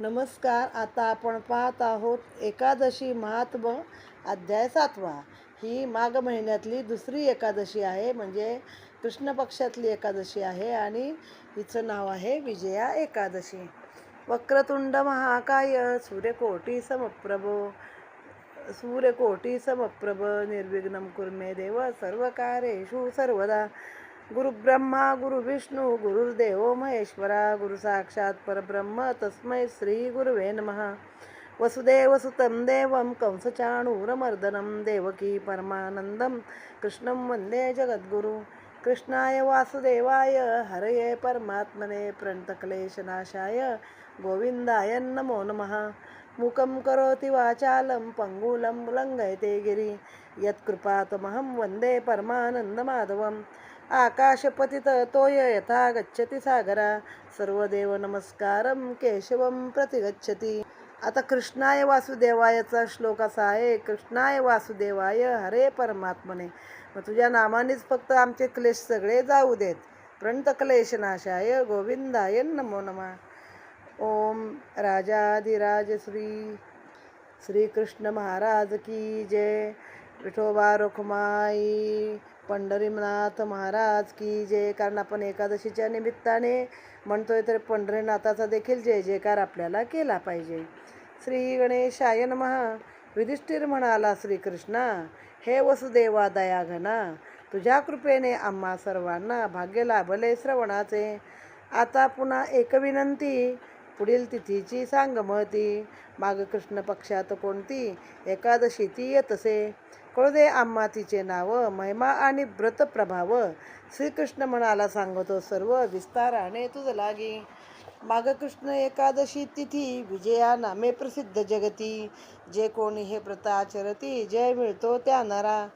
नमस्कार आता आपण पाहत आहोत एकादशी महात्म अध्याय सातवा. ही माघ महिन्यातली दुसरी एकादशी आहे म्हणजे कृष्ण पक्षातली एकादशी आहे आणि हिचं नाव आहे विजया एकादशी. वक्रतुंड महाकाय सूर्यकोटी समप्रभो सूर्यकोटी समप्रभ निर्विघ्नं कुर्मे देव सर्वकारेषु सर्वदा. गुरुब्रह्मा गुरुविष्णू गुरुर्देव महेश्वरा गुरु साक्षात परब्रह्म तस्मै श्री गुरुवे नमः. वसुदेवसुतं देवं कंसचाणूरमर्दनं देवकी परमानन्दं कृष्णं वन्दे जगद्गुरु. कृष्णाय वासुदेवाय हरये परमात्मने प्रणतक्लेशनाशाय गोविन्दाय नमो नमः. मुखं करोति वाचालं पङ्गुलं लङ्घयते गिरि. यत्कृपातमहं वन्दे परमानन्दमाधवम्. आकाशपतित तोय यथा गच्छति सागरा। सर्वदेव नमस्कारं केशवं प्रतिगच्छति। आता कृष्णाय वासुदेवायचा श्लोक असा आहे कृष्णाय वासुदेवाय हरे परमात्मने मग तुझ्या नामानेच फक्त आमचे क्लेश सगळे जाऊ देत. प्रणत क्लेशनाशाय गोविंदाय नमो नमः. ओम राजाधिराज श्री श्रीकृष्ण महाराज की जय। विठोबा रुखमाई पंढरीनाथ महाराज की जय कारण आपण एकादशीच्या निमित्ताने म्हणतोय तर पंढरीनाथाचा देखील जय जयकार आपल्याला केला पाहिजे. श्री गणेशाय महा युधिष्ठिर म्हणाला श्रीकृष्णा हे वसुदेवा दयाघना तुझ्या कृपेने आम्हा सर्वांना भाग्य लाभले श्रवणाचे. आता पुन्हा एक विनंती पुढील तिथीची सांग महती. माग कृष्ण पक्षात कोणती? एकादशी ती येतसे. कळू दे आम्हा तिचे नाव महिमा आणि व्रत प्रभाव. श्रीकृष्ण म्हणाला सांगतो सर्व विस्ताराने तुझ लागी. माग कृष्ण एकादशी तिथी विजया नामे प्रसिद्ध जगती. जे कोणी हे व्रत आचरती जय मिळतो त्या नरा.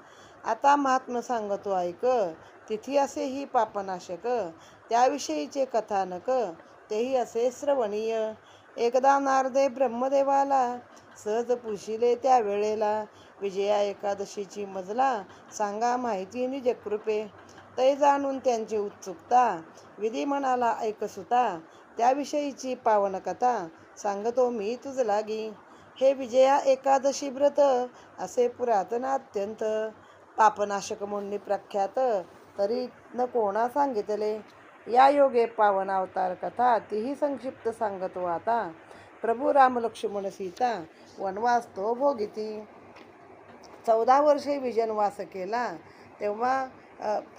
आता महात्मा सांगतो ऐक तिथी असे ही पापनाशक. त्याविषयीचे कथानक तेही असे श्रवणीय. एकदा नारदे ब्रह्मदेवाला सहज पुशिले त्या वेळेला विजया एकादशीची मजला सांगा माहिती निजकृपे ते तै जाणून त्यांची उत्सुकता विधी म्हणाला ऐकसुता त्याविषयीची पावनकथा सांगतो मी तुझ लागी हे विजया एकादशी व्रत असे पुरातन अत्यंत पापनाशक म्हणून प्रख्यात तरी न कोणा सांगितले. या योगे पावन अवतार कथा तीही संक्षिप्त सांगतो आता. प्रभू राम लक्ष्मण सीता वनवास तो भोगिती. चौदा वर्षे विजनवास केला तेव्हा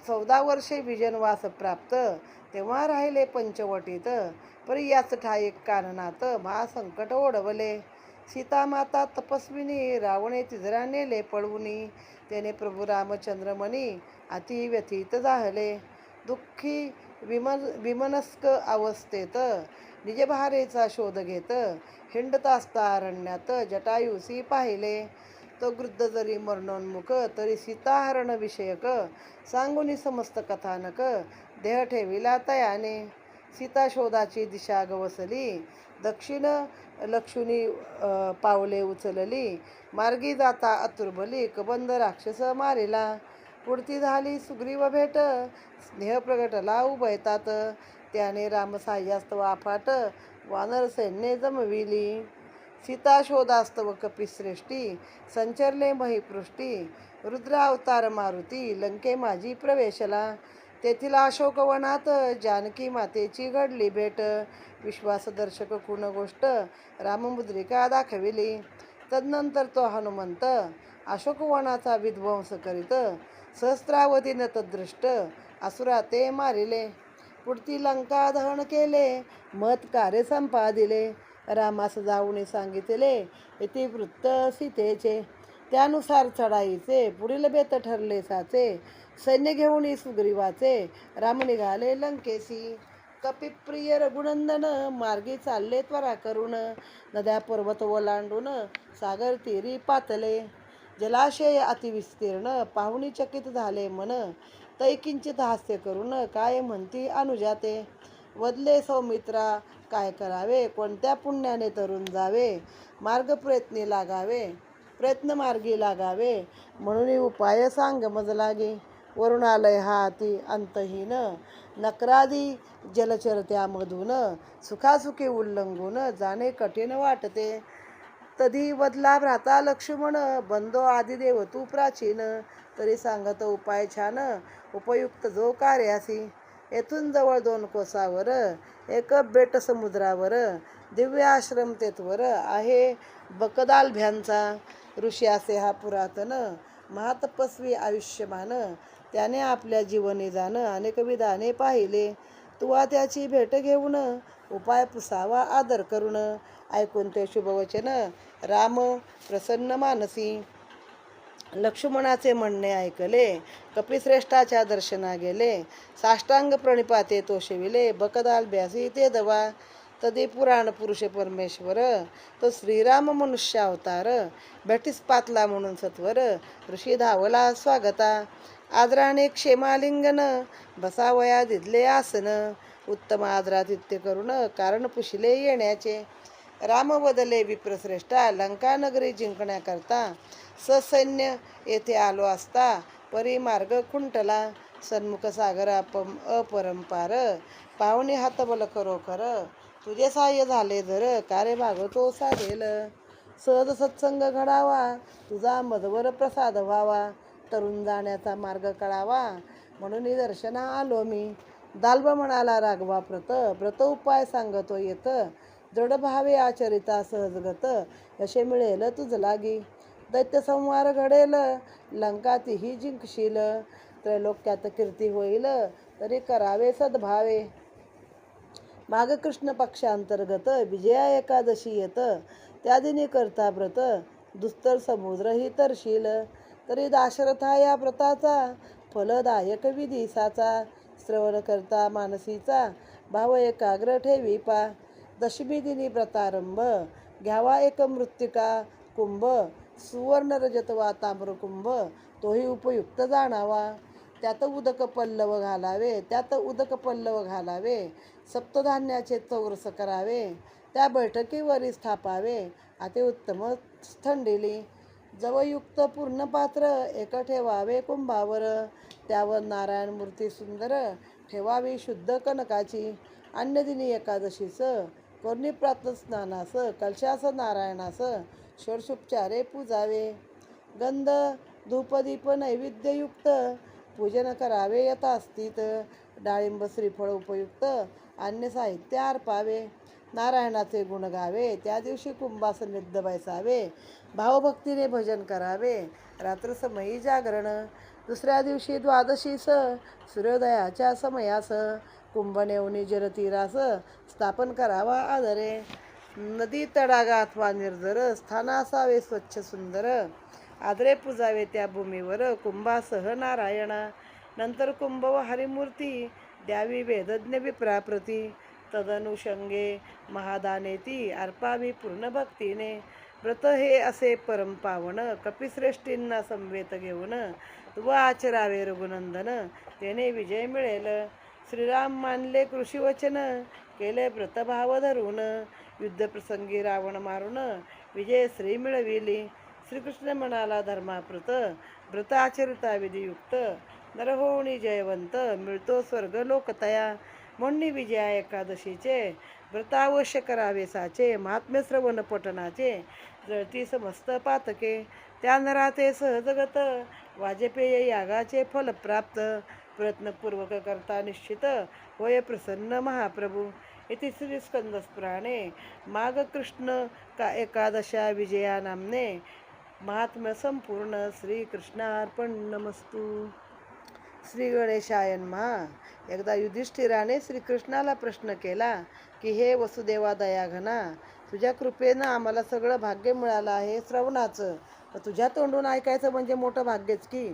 चौदा वर्षे विजनवास प्राप्त तेव्हा राहिले पंचवटीत. परी याच ठाईक कारणात महासंकट ओढवले. सीतामाता तपस्विनी रावणे तिजरा नेले पळवुनी. त्याने प्रभू रामचंद्रमणी अति व्यथित झाले. दुःखी विमन विमनस्क अवस्थेत निजभारेचा शोध घेत हिंडत असता अरण्यात जटायुसी पाहिले. तो वृद्ध जरी मरणोन्मुख तरी सीताहरण विषयक सांगुनी समस्त कथानक देह ठेविला तयाने. सीता शोधाची दिशा गवसली दक्षिण लक्षुनी पावले उचलली मार्गी जाता अतुर्बली कबंद राक्षस मारिला. पुढती झाली सुग्रीव भेट स्नेह प्रगटला उभयतात त्याने रामसाह्यास्तव आफाट वानर सैन्य जमविली. सीता शोधास्तव कपिश्रेष्ठी संचरले महिपृष्टी. रुद्र अवतार मारुती लंके माझी प्रवेशला. तेथील अशोकवनात जानकी मातेची घडली भेट. विश्वासदर्शक कुण गोष्ट राममुद्रिका दाखविली. तदनंतर तो हनुमंत अशोकवनाचा विध्वंस करीत सहस्रावतीनं तदृष्ट असुरा ते मारिले. पुढती लंका दहन केले. मत कार्य संपादिले. रामास जाऊन सांगितले इति वृत्त सीतेचे. त्यानुसार चढाईचे पुढील बेत ठरले साचे. सैन्य घेऊन सुग्रीवाचे राम निघाले लंकेसी कपिप्रिय रघुनंदन मार्गी चालले त्वरा करून. नद्या पर्वत ओलांडून सागर तीरी पातले. जलाशय अतिविस्तीर्ण पाहुणीचकित झाले मन तैकिंचित हास्य करून काय म्हणती अनुजाते वदले सौमित्रा काय करावे? कोणत्या पुण्याने तरुण जावे? मार्ग प्रयत्नी लागावे? प्रयत्न मार्गी लागावे? म्हणून उपाय सांग मज लागे वरुणालय हा अति अंतहीन नकरादी जलचर त्यामधून सुखासुखी उल्लंघून जाणे कठीण वाटते. तधी बदला भ्राता लक्ष्मण बंदो आदिदेव तू प्राचीन तरी सांगत उपाय छान उपयुक्त जो कार्यासी येथून जवळ दोन कोसावर एक बेट समुद्रावर दिव्य आश्रम तेथवर आहे बकदालभ्यांचा ऋषी असे हा पुरातन महातपस्वी आयुष्यमान. त्याने आपल्या जीवनी जाणं अनेक विधाने पाहिले. तुवा त्याची भेट घेऊन उपाय पुसावा आदर करून ऐकून ते शुभवचन. राम प्रसन्न मानसी. लक्ष्मणाचे म्हणणे ऐकले. कपिश्रेष्ठाच्या दर्शना गेले साष्टांग प्रणिपाते तो शिविले. बकदाल ब्यासी ते दवा. तदी पुराण पुरुष परमेश्वर. तो श्रीराम मनुष्य अवतार. भेटीस पातला म्हणून सत्वर. ऋषी धावला स्वागता. आदराने क्षेमालिंगन. बसावया दिदले आसन. उत्तम आदरातिथ्य करून कारण पुशिले येण्याचे. राम बदले विप्रश्रेष्ठा लंकानगरी जिंकण्याकरता ससैन्य येथे आलो असता परिमार्ग खुंटला. सन्मुख सागर अपम अपरंपार पाहुणे हातबल खरोखर तुझे सहाय्य झाले धर कार्य भागवतो साधेल. सहज सत्संग घडावा तुझा मधवर प्रसाद व्हावा तरुण जाण्याचा मार्ग कळावा म्हणून दर्शना आलो मी. दाल्ब म्हणाला राघवा प्रत व्रत उपाय सांगतो येतं. जड भावे आचरिता सहजगत यशे मिळेल तुझ लागी. दैत्य संहार घडेल लंका तीही जिंकशील. त्रैलोक्यात कीर्ती होईल तरी करावे सद्भावे. माग कृष्ण पक्षांतर्गत विजया एकादशी येत त्या दिनी करता व्रत दुस्तर समुद्रही तरशील. तरी दाशरथा या व्रताचा फलदायक विधीसाचा. श्रवण करता मानसीचा भाव एकाग्र ठेवी पा. दशमी दिनी व्रतारंभ घ्यावा एक मृत्तिका कुंभ. सुवर्ण रजत वा ताम्रकुंभ तोही उपयुक्त जाणावा. त्यात उदक पल्लव घालावे. त्यात उदक पल्लव घालावे. सप्तधान्याचे चौरस करावे. त्या बैठकीवरी स्थापावे. अति उत्तम थंडिली. जवयुक्त पूर्ण पात्र एक ठेवावे कुंभावर. त्यावर नारायण मूर्ती सुंदर ठेवावी शुद्ध कनकाची. अन्यदिनी एकादशीचं. कोणी प्रात स्नानास कलशास नारायणास षोडशोपचारे पूजावे। गंध धूपदीप नैवेद्ययुक्त पूजन करावे यथास्थित। डाळिंब श्रीफळ उपयुक्त अन्य साहित्य अर्पावे नारायणाचे गुण गावे त्या दिवशी कुंभास निद्ध बैसावे। भावभक्तीने भजन करावे रात्रसमयी जागरण। दुसऱ्या दिवशी द्वादशीस सूर्योदयाच्या समयास कुंभनेवनी जलतीरास स्थापन करावा आदरे. नदी तडागा अथवा निर्जर स्थान असावे स्वच्छ सुंदर. आदरे पुजावे त्या भूमीवर कुंभासह नारायणा. नंतर कुंभ व हरिमूर्ती द्यावी वेदज्ञ विप्राप्रती. तदनुषंगे महादानेती अर्पावी पूर्ण भक्तीने. व्रत हे असे परम पावन कपिश्रेष्ठींना समवेत घेऊन व आचरावे रघुनंदन तेने विजय मिळेल. श्रीराम मानले कृषीवचन केले व्रतभाव धरून. युद्धप्रसंगी रावण मारून विजय श्री मिळविली. श्रीकृष्ण म्हणाला धर्माप्रत व्रत आचरिता विधियुक्त. नरहोणी जयवंत मिळतो स्वर्ग लोकतया. म्हणणी विजया एकादशीचे व्रतावश्य करावे साचे. महात्म्य श्रवण पठणाचे जळती समस्त पातके. त्या नराते सहजगत. वाजपेय यागाचे फल प्राप्त. प्रयत्नपूर्वक करता निश्चित. होय प्रसन्न महाप्रभू. इति श्री स्कंदस्पुराणे कृष्ण का एकादशा विजया नामने महात्म्य संपूर्ण श्रीकृष्णार्पण नमस्तू श्री गणेशायन महा एकदा युधिष्ठिराने श्रीकृष्णाला प्रश्न केला की हे वसुदेवा दयाघना तुझ्या कृपेनं आम्हाला सगळं भाग्य मिळालं आहे श्रवणाचं. तर तुझ्या तोंडून ऐकायचं म्हणजे मोठं भाग्यच की.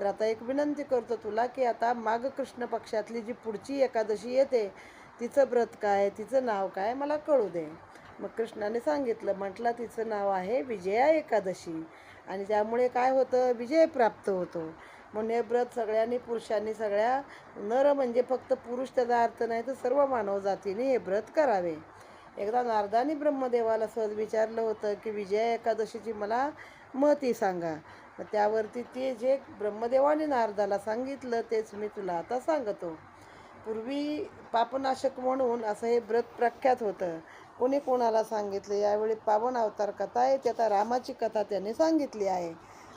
तर आता एक विनंती करतो तुला की आता माघ कृष्ण पक्षातली जी पुढची एकादशी येते तिचं व्रत काय तिचं नाव काय मला कळू दे. मग कृष्णाने सांगितलं म्हटलं तिचं नाव आहे विजया एकादशी. आणि त्यामुळे काय होतं विजय प्राप्त होतो. म्हणून हे व्रत सगळ्यांनी पुरुषांनी सगळ्या नर म्हणजे फक्त पुरुष त्याचा अर्थ नाही तर सर्व मानव जातीने हे व्रत करावे. एकदा नारदानी ब्रह्मदेवाला सहज विचारलं होतं की विजया एकादशीची मला महती सांगा. मग त्यावरती ते जे ब्रह्मदेवाने नारदाला सांगितलं तेच मी तुला आता सांगतो. पूर्वी पापनाशक म्हणून असं हे व्रत प्रख्यात होतं. कोणी कोणाला सांगितलं? यावेळी पावन अवतार कथा आहे ती आता रामाची कथा त्याने सांगितली आहे.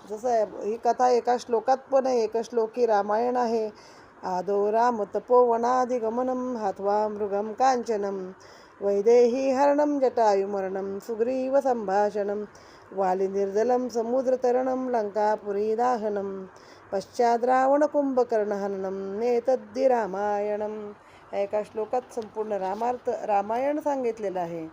जसं ही कथा एका श्लोकात पण आहे एका श्लोकी रामायण आहे. आदो राम तपोवनादिगमनं हातवा मृगं कांचनम वैदेही हरणं जटायुमरणम सुग्रीव संभाषणम वालिनिर्जलं समुद्रतरणं लङ्कापुरीदाहनं पश्चात् रावणकुंभकर्णहननं नेतद्दि रामायणं या एका श्लोकात संपूर्ण रामार्थ रामायण सांगितलेलं आहे.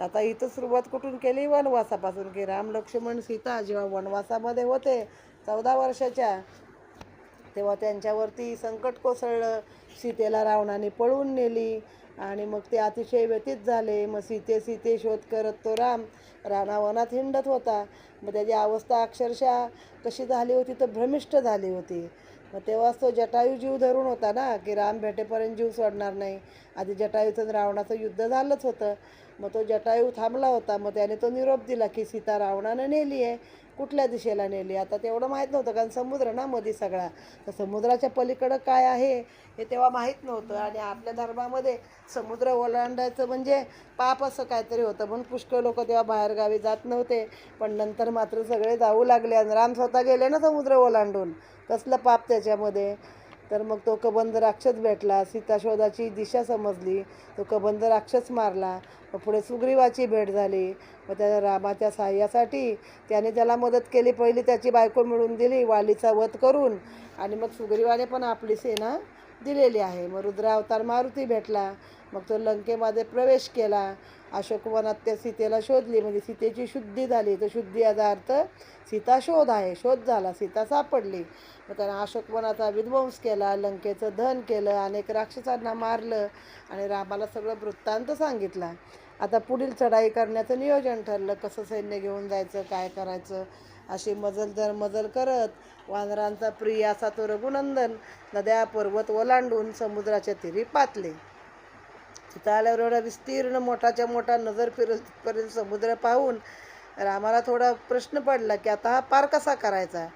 आता इथं सुरुवात कुठून केली? वनवासापासून. की राम लक्ष्मण सीता जेव्हा वनवासामध्ये होते चौदा वर्षाच्या तेव्हा त्यांच्यावरती संकट कोसळलं. सीतेला रावणाने पळून नेली. आणि मग ते अतिशय व्यतीत झाले. मग सीते सीते शोध करत तो राम. रानावनात हिंडत होता. मग त्याची अवस्था अक्षरशः कशी झाली होती तर भ्रमिष्ट झाली होती. मग तेव्हाच तो जटायू जीव धरून होता ना की राम भेटेपर्यंत जीव सोडणार नाही. आधी जटायूचं रावणाचं युद्ध झालंच होतं. मग तो जटायू थांबला होता. मग त्याने तो निरोप दिला की सीता रावणानं नेली आहे. कुठल्या दिशेला नेली? आता तेवढं माहीत नव्हतं कारण समुद्र ना मध्ये सगळा. तर समुद्राच्या पलीकडं काय आहे हे तेव्हा माहीत नव्हतं. आणि आपल्या धर्मामध्ये समुद्र ओलांडायचं म्हणजे पाप असं काहीतरी होतं. म्हणून पुष्कळ लोक तेव्हा बाहेरगावी जात नव्हते. पण नंतर मात्र सगळे जाऊ लागले. आणि राम स्वतः गेले ना समुद्र ओलांडून. कसलं पाप त्याच्यामध्ये? तर मग तो कबंद राक्षस भेटला सीताशोधाची दिशा समजली तो कबंद राक्षस मारला मग पुढे सुग्रीवाची भेट झाली. मग त्या रामाच्या सहाय्यासाठी त्याने त्याला मदत केली पहिली त्याची बायको मिळून दिली वालीचा वध करून आणि मग सुग्रीवाने पण आपली सेना दिलेली आहे. मग रुद्रावतार मारुती भेटला मग तो लंकेमध्ये प्रवेश केला. अशोकवनात त्या सीतेला शोधली. म्हणजे सीतेची शुद्धी झाली. तर शुद्धी याचा अर्थ सीता शोध आहे. शोध झाला. सीता सापडली. मग त्यानं अशोकवनाचा विध्वंस केला. लंकेचं धन केलं. अनेक राक्षसांना मारलं. आणि रामाला सगळं वृत्तांत सांगितला. आता पुढील चढाई करण्याचं नियोजन ठरलं. कसं सैन्य घेऊन जायचं? काय करायचं? अशी मजल दर मजल करत वानरांचा प्रिय असा तो रघुनंदन नद्या पर्वत ओलांडून समुद्राच्या तिरी पातले. तिथं आल्यावर एवढा विस्तीर्ण मोठाच्या मोठा नजर फिरतपर्यंत समुद्र पाहून रामाला थोडा प्रश्न पडला की आता हा पार कसा करायचा?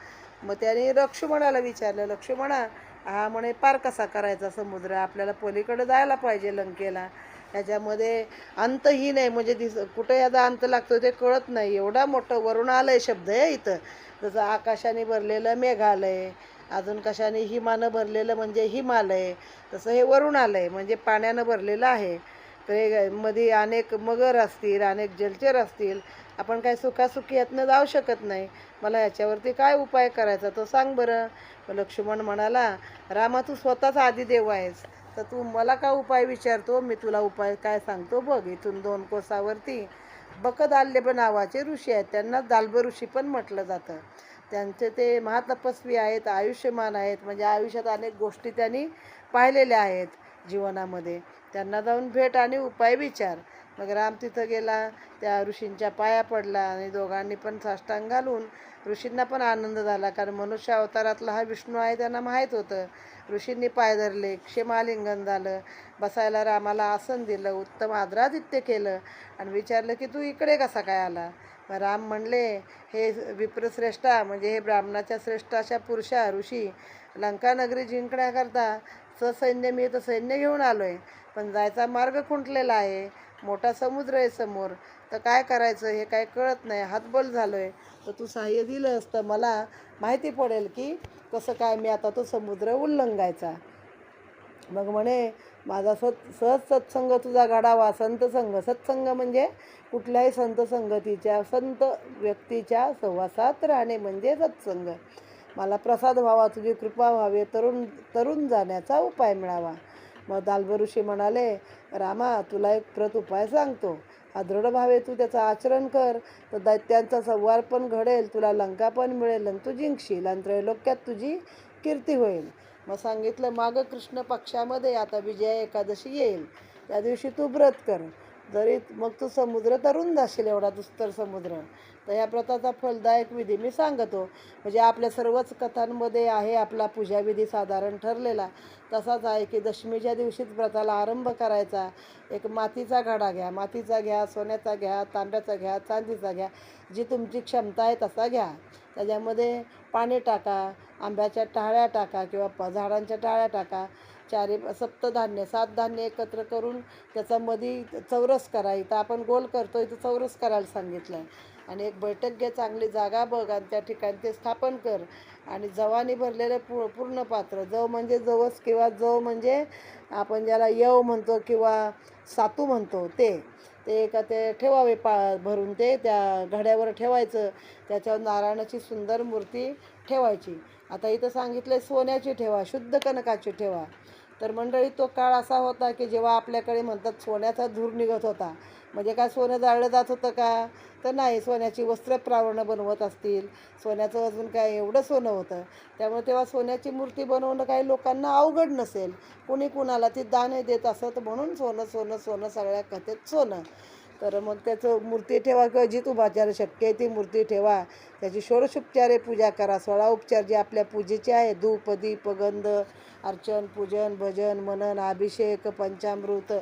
मग त्याने लक्ष्मणाला विचारलं लक्ष्मणा हा म्हणे पार कसा करायचा समुद्र? आपल्याला पलीकडे जायला पाहिजे लंकेला. त्याच्यामध्ये अंतही नाही म्हणजे दिस कुठे याचा अंत लागतो ते कळत नाही. एवढा मोठं वरुण आहे शब्द आहे इथं. जसं आकाशाने भरलेलं मेघालय अजून कशाने हिमानं भरलेलं म्हणजे हिमालय तसं हे वरुणालय म्हणजे पाण्यानं भरलेलं आहे. तर हे मध्ये अनेक मगर असतील अनेक जलचर असतील आपण काय सुखासुखी यातनं जाऊ शकत नाही. मला याच्यावरती काय उपाय करायचा तो सांग बरं. मग लक्ष्मण म्हणाला रामा तू स्वतःच आदिदेव आहेस. तर तू मला का उपाय विचारतो? मी तुला उपाय काय सांगतो बघ इथून दोन कोसावरती बकदाल्यब नावाचे ऋषी आहेत. त्यांना दाल्ब ऋषी पण म्हटलं जातं. त्यांचे ते महातपस्वी आहेत आयुष्यमान आहेत म्हणजे आयुष्यात अनेक गोष्टी त्यांनी पाहिलेल्या आहेत जीवनामध्ये. त्यांना जाऊन भेट आणि उपाय विचार. मग राम तिथं गेला त्या ऋषींच्या पाया पडला आणि दोघांनी पण साष्टांग घालून ऋषींना पण आनंद झाला. कारण मनुष्य अवतारातला हा विष्णू आहे त्यांना माहीत होतं. ऋषींनी पाय धरले क्षेमालिंगन झालं बसायला रामाला आसन दिलं उत्तम आदरादित्य केलं आणि विचारलं की तू इकडे कसा काय आला? राम म्हणले हे विप्रश्रेष्ठा म्हणजे हे ब्राह्मणाच्या श्रेष्ठ अशा पुरुषा ऋषी लंकानगरी जिंकण्याकरता ससैन्य मी तर सैन्य घेऊन आलो आहे पण जायचा मार्ग खुंटलेला आहे मोठा समुद्र आहे समोर तर काय करायचं हे काय कळत नाही हातबल झालो आहे तर तू सहाय्य दिलं असतं मला माहिती पडेल की कसं काय मी आता तो समुद्र उल्लंघायचा. मग म्हणे माझा सत सहज सत्संग तुझा घडावा. संत संघ. सत्संग म्हणजे कुठल्याही संत संगतीच्या संत व्यक्तीच्या सहवासात राहणे म्हणजे सत्संग. मला प्रसाद व्हावा तुझी कृपा व्हावी तरुण तरुण जाण्याचा उपाय मिळावा. मग दालबऋषी म्हणाले रामा तुला एक प्रत उपाय सांगतो. हा दृढ भावे तू त्याचं आचरण कर. तर दैत्यांचा संवार पण घडेल तुला लंका पण मिळेल आणि तू जिंकशील. आणि त्रैलोक्यात तुझी कीर्ती होईल. मग सांगितलं माग कृष्ण पक्षामध्ये आता विजया एकादशी येईल. त्या दिवशी तू व्रत कर. जरी मग तू समुद्र तरुण जाशील एवढा दुस्तर समुद्र. तर ह्या व्रताचा फलदायक विधी मी सांगतो. म्हणजे आपल्या सर्वच कथांमध्ये आहे आपला पूजाविधी साधारण ठरलेला. तसाच आहे की दशमीच्या दिवशीच व्रताला आरंभ करायचा. एक मातीचा घडा घ्या. मातीचा घ्या सोन्याचा घ्या तांब्याचा घ्या चांदीचा घ्या. जी तुमची क्षमता आहे तसा घ्या. त्याच्यामध्ये पाणी टाका. आंब्याच्या टाळ्या टाका किंवा प झाडांच्या टाळ्या टाका. चारी सप्तधान्य सात धान्य एकत्र करून त्याचा मधी चौरस करा. इथं आपण गोल करतो इथं चौरस करायला सांगितलं आहे आणि एक बैठक घे चांगली जागा बघ आणि त्या ठिकाणी ते स्थापन कर. आणि जवानी भरलेलं पू पूर्ण पात्र. जव म्हणजे जवस किंवा जव म्हणजे आपण ज्याला यव म्हणतो किंवा सातू म्हणतो ते. ते का ते ठेवावे पा भरून ते त्या घड्यावर ठेवायचं. त्याच्यावर नारायणाची सुंदर मूर्ती ठेवायची. आता इथं सांगितलं सोन्याची ठेवा शुद्ध कनकाची ठेवा. तर मंडळी तो काळ असा होता की जेव्हा आपल्याकडे म्हणतात सोन्याचा धूर निघत होता. म्हणजे काय सोनं जाळलं जात होतं का? तर नाही सोन्याची वस्त्रप्रावरणं बनवत असतील. सोन्याचं अजून काय एवढं सोनं होतं. त्यामुळे तेव्हा सोन्याची मूर्ती बनवणं काही लोकांना अवघड नसेल. कुणी कुणाला ती दाने देत असत म्हणून सोनं सोनं सोनं सगळ्या कथेत सोनं. तर मग त्याचं मूर्ती ठेवा किंवा जी तुम्हाला शक्य आहे ती मूर्ती ठेवा. त्याची षोडशोपचारे पूजा करा सोळा उपचार जे आपल्या पूजेचे आहे धूप दीप गंध अर्चन पूजन भजन मनन अभिषेक पंचामृत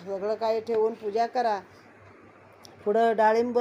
सगळं काही ठेवून पूजा करा. पुढं डाळिंब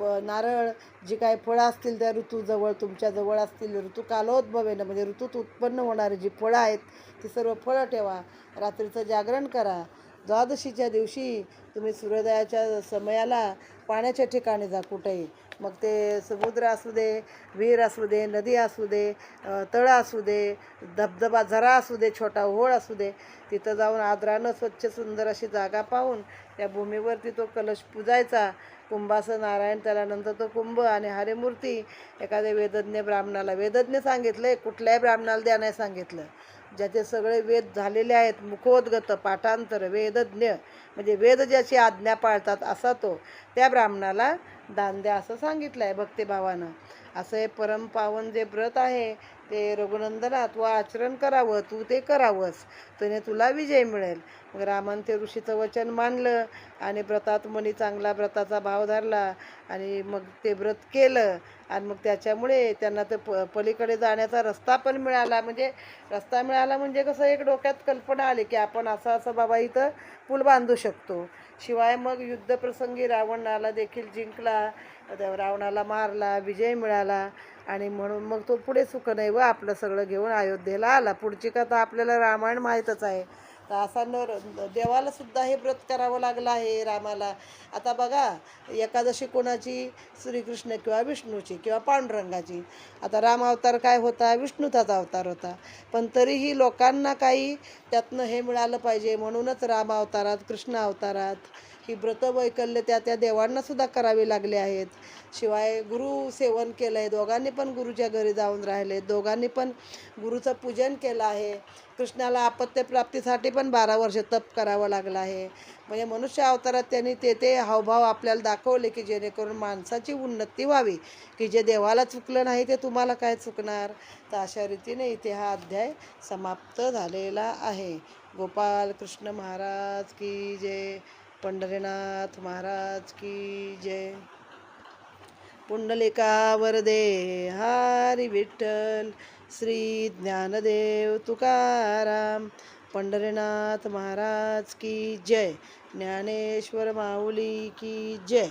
नारळ जी काही फळं असतील त्या ऋतूजवळ तुमच्याजवळ असतील ऋतू कालोद्भवेनं म्हणजे ऋतूत उत्पन्न होणारी जी फळं आहेत ती सर्व फळं ठेवा. रात्रीचं जागरण करा. द्वादशीच्या दिवशी तुम्ही सूर्योदयाच्या समयाला पाण्याच्या ठिकाणी जा कुठेही. मग ते समुद्र असू दे विहीर असू दे नदी असू दे तळ तळं असू दे धबधबा झरा असू दे छोटा ओहोळ असू दे तिथं जाऊन आदरानं स्वच्छ सुंदर अशी जागा पाहून त्या भूमीवरती तो कलश पुजायचा. कुंभासं नारायण त्याला नंतर तो कुंभ आणि हरिमूर्ती एखाद्या वेदज्ञ ब्राह्मणाला वेदज्ञ सांगितलं आहे कुठल्याही ब्राह्मणाला द्या नाही सांगितलं. ज्याचे सगळे वेद झालेले आहेत मुखोद्गत पाठांतर वेदज्ञ म्हणजे वेद ज्याची आज्ञा पाळतात असा तो त्या ब्राह्मणाला दान द्या असं सांगितलं आहे भक्तिभावानं. असं हे परमपावन जे व्रत आहे ते रघुनंदना तू आचरण करावं तू ते करावंस. त्याने तुला विजय मिळेल. मग रामन ते ऋषीचं वचन मानलं आणि व्रतात मनी चांगला व्रताचा भाव धरला आणि मग ते व्रत केलं. आणि मग त्याच्यामुळे त्यांना ते प पलीकडे जाण्याचा रस्ता पण मिळाला. म्हणजे रस्ता मिळाला म्हणजे कसं एक डोक्यात कल्पना आली की आपण असं असं बाबा इथं पूल बांधू शकतो. शिवाय मग युद्धप्रसंगी रावणाला देखील जिंकला रावणाला मारला विजय मिळाला. आणि म्हणून मग तो पुढे सुखनैव आपलं सगळं घेऊन अयोध्येला आला. पुढची कथा आपल्याला रामायण माहीतच आहे. तर असा नर देवाला सुद्धा हे व्रत करावं लागलं आहे रामाला. आता बघा एकादशी कोणाची? श्रीकृष्ण किंवा विष्णूची किंवा पांडुरंगाची. आता राम अवतार काय होता? विष्णूचाच अवतार होता. पण तरीही लोकांना काही त्यातनं हे मिळालं पाहिजे. म्हणूनच राम अवतारात कृष्ण अवतारात ही व्रत वैकल्य त्या त्या देवांना सुद्धा करावी लागले आहेत. शिवाय गुरु सेवन केलं आहे दोघांनी पण गुरुच्या घरी जाऊन राहिले दोघांनी पण गुरुचं पूजन केलं आहे. कृष्णाला आपत्यप्राप्तीसाठी पण बारा वर्ष तप करावं लागलं आहे. म्हणजे मनुष्य अवतारात त्यांनी ते ते हावभाव आपल्याला दाखवले की जेणेकरून माणसाची उन्नती व्हावी की जे देवाला चुकलं नाही ते तुम्हाला काय चुकणार? तर अशा रीतीने इथे हा अध्याय समाप्त झालेला आहे. गोपाल कृष्ण महाराज की जय. पंढरीनाथ महाराज की जय. पुंडलिका वरदे हरी विठ्ठल श्री ज्ञानदेव तुकाराम पंढरीनाथ महाराज की जय. ज्ञानेश्वर माऊली की जय.